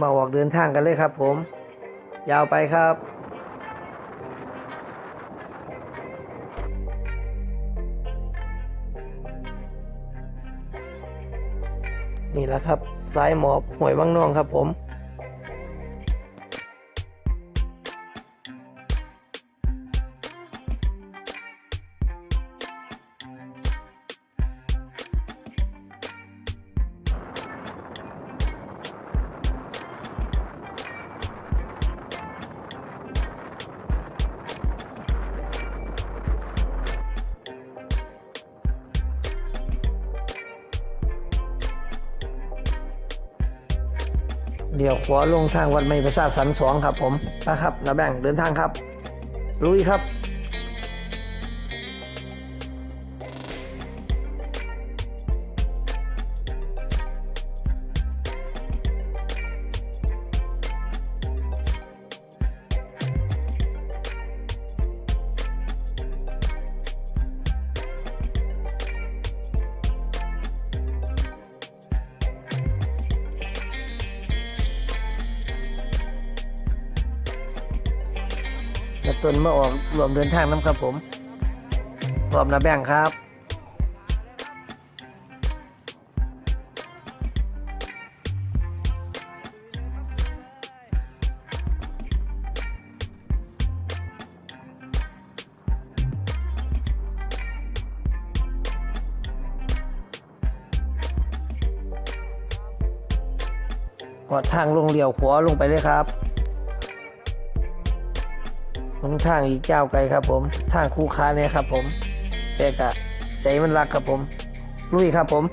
มาออกเดินทางกันเลยครับผม ยาวไปครับนี่แหละครับสายหมอบหวยวังน่องครับผม เดี๋ยวขวาลงทางวัดไม่ประสาทสันสองครับผมนะครับนาแบ่งเดินทางครับลุยครับ และต้นมาออกรวมเดินทางน้ำครับผมรวมนาแบ่งครับหอดทางลงเลี้ยวขวาลงไปเลยครับ มันทางอีกเจ้าไกลครับผม ทางคู่ค้าเนี่ยครับผม แต่กะใจมันรักครับผม ลุยครับผม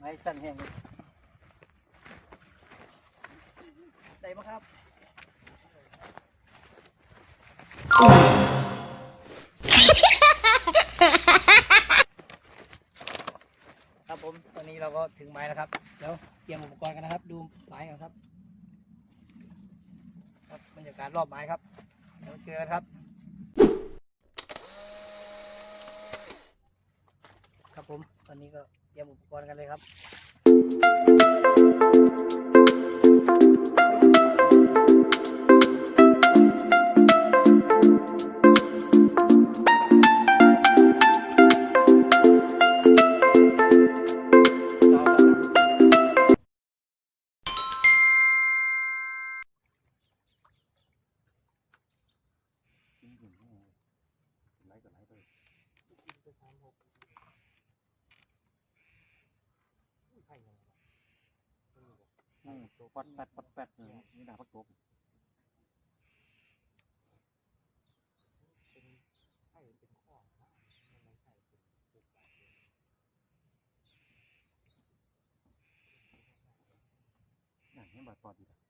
ไม้สั้นแห้งเลยได้ไหมครับครับผมตอนนี้เราก็ถึงไม้แล้วครับแล้วเตรียมอุปกรณ์กันนะครับ ดูไม้กันครับ ครับบรรยากาศรอบไม้ครับเดี๋ยวเจอกันครับ ครับผมตอนนี้ก็ เตรียมอุปกรณ์กันเลยครับ อย่าง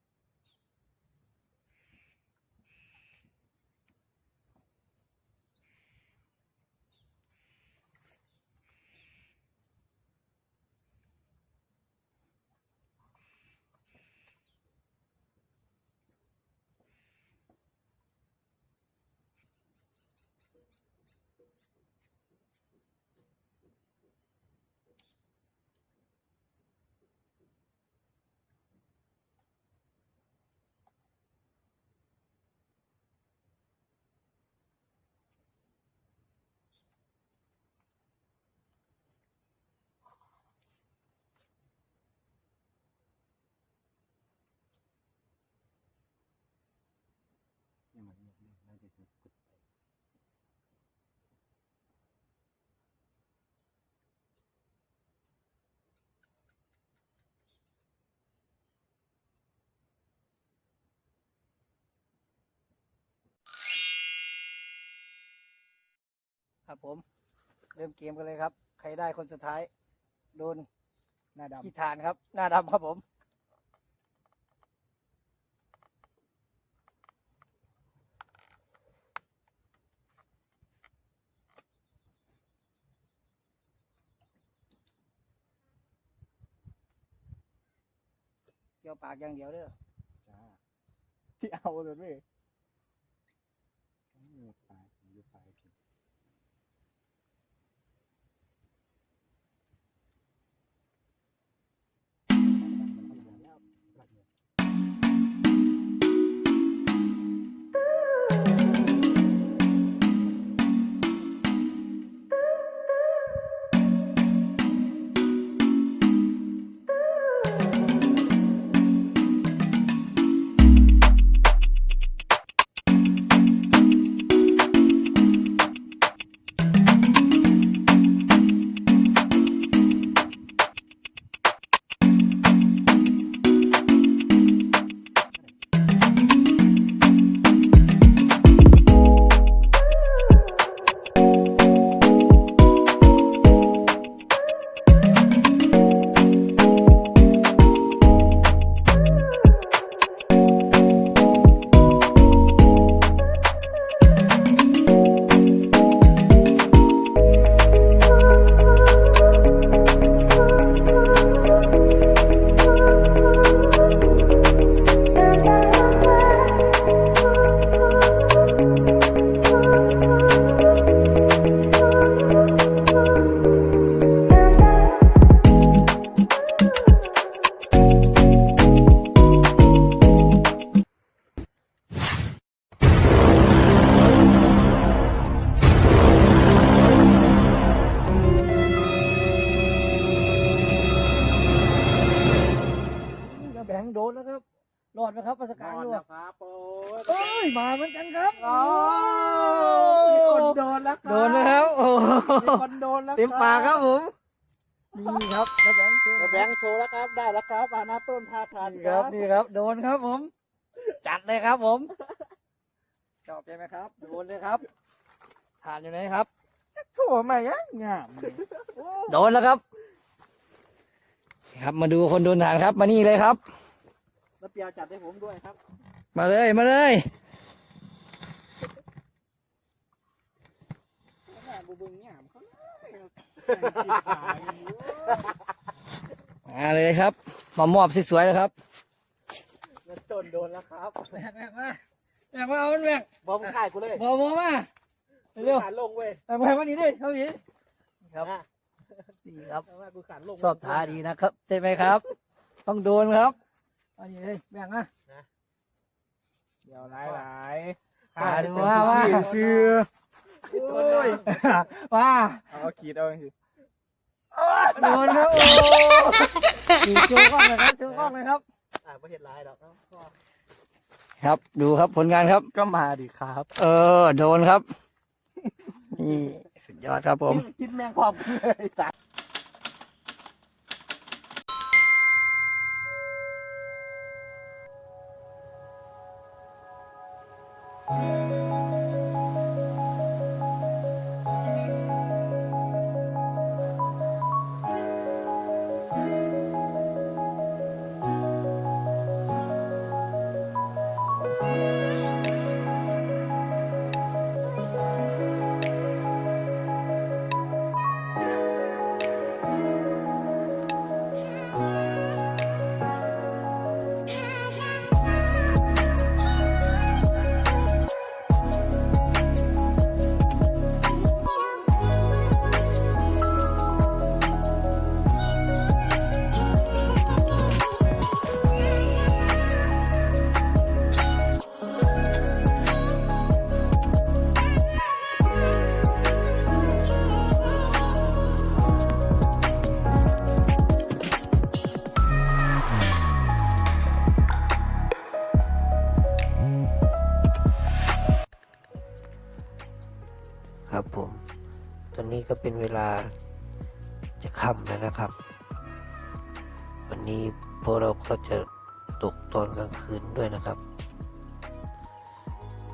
ครับผม เริ่มเกมกันเลยครับ ใครได้คนสุดท้าย โดนหน้าดำขี้ฐานครับ หน้าดำครับผม เกี่ยวปากอย่างเดียวเด้อ ที่เอาเลยเว้ย อดไหมครับประสรการอดอยู่แล้วครับโอ้ยเอ้ยมาเหมือนกันครับโอ้มีคนโดนแล้วครับโดนแล้วครับโอ้มีคนโดนแล้วเต็มปากครับผมนี่ครับแล้วแบงค์โชว์แล้วแบงค์โชว์แล้วครับได้แล้วครับอาหน้าต้นพาทานนี่ครับนี่ครับ โดนครับผม จัดเลยครับผมชอบใช่ไหมครับโดนเลยครับทานอยู่ไหนครับโถ่ไม่ยังงามเลยโดนแล้วครับ ครับมาดูคนโดนทานครับมานี่เลยครับ แล้วเปียวจัดให้ผมด้วยครับ มาเลยมาเลยแม่บุบึงเนี่ยเขาเลยมาเลยครับมามอบสวยๆเลยครับแล้วต้นโดนแล้วครับแบกแบกมาแบกมาเอามันแบกบอมข่ายกูเลยบอบอมาเร็วขานลงเว้ยแบกมาวันนี้ดิเท่านี้ครับนะดีครับแต่ว่ากูขานลงชอบท้าดีนะครับ ใช่ไหมครับ ต้องโดนครับ เอาดีเลยแบ่งนะเดี๋ยวหลายหลายอ่าดูว่าว่าซื้อโอ้ยว่าเอาขีดเอาสิโดนครับโอ้ดีโชว์กล้องเลยครับโชว์กล้องเลยครับอ่าไม่เห็นลายดอกเนาะก็ครับดูครับผลงานครับ ก็มาดิครับ เออ โดนครับ นี่สุดยอดครับผม คิดแมงความเลย ก็เป็นเวลาจะค่ำแล้วนะครับ วันนี้พวกเราก็จะตกตอนกลางคืนด้วยนะครับ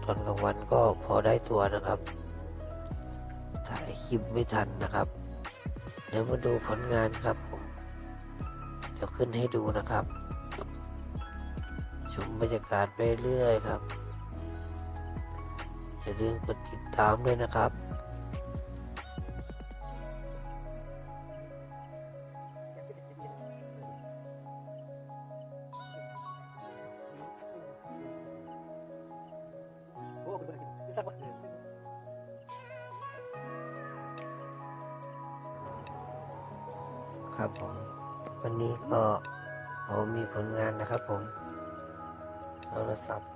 ตอนกลางวันก็พอได้ตัวนะครับถ่ายคลิปไม่ทันนะครับ เดี๋ยวมาดูผลงานครับผมจะขึ้นให้ดูนะครับ ชมบรรยากาศไปเรื่อยครับอย่าลืมกดติดตามด้วยนะครับ ครับผม วันนี้ก็ผมมีผลงานนะครับผมโทรศัพท์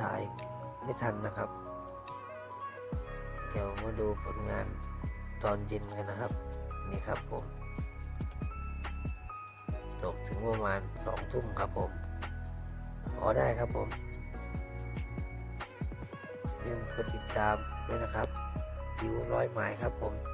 ถ่ายไม่ทันนะครับ เดี๋ยวมาดูผลงานตอนเย็นกันนะครับ นี่ครับผมจบถึงประมาณสองทุ่มครับผมพอได้ครับผมย่าลืมกดติดตามด้วยนะครับดิวร้อยหมายครับผม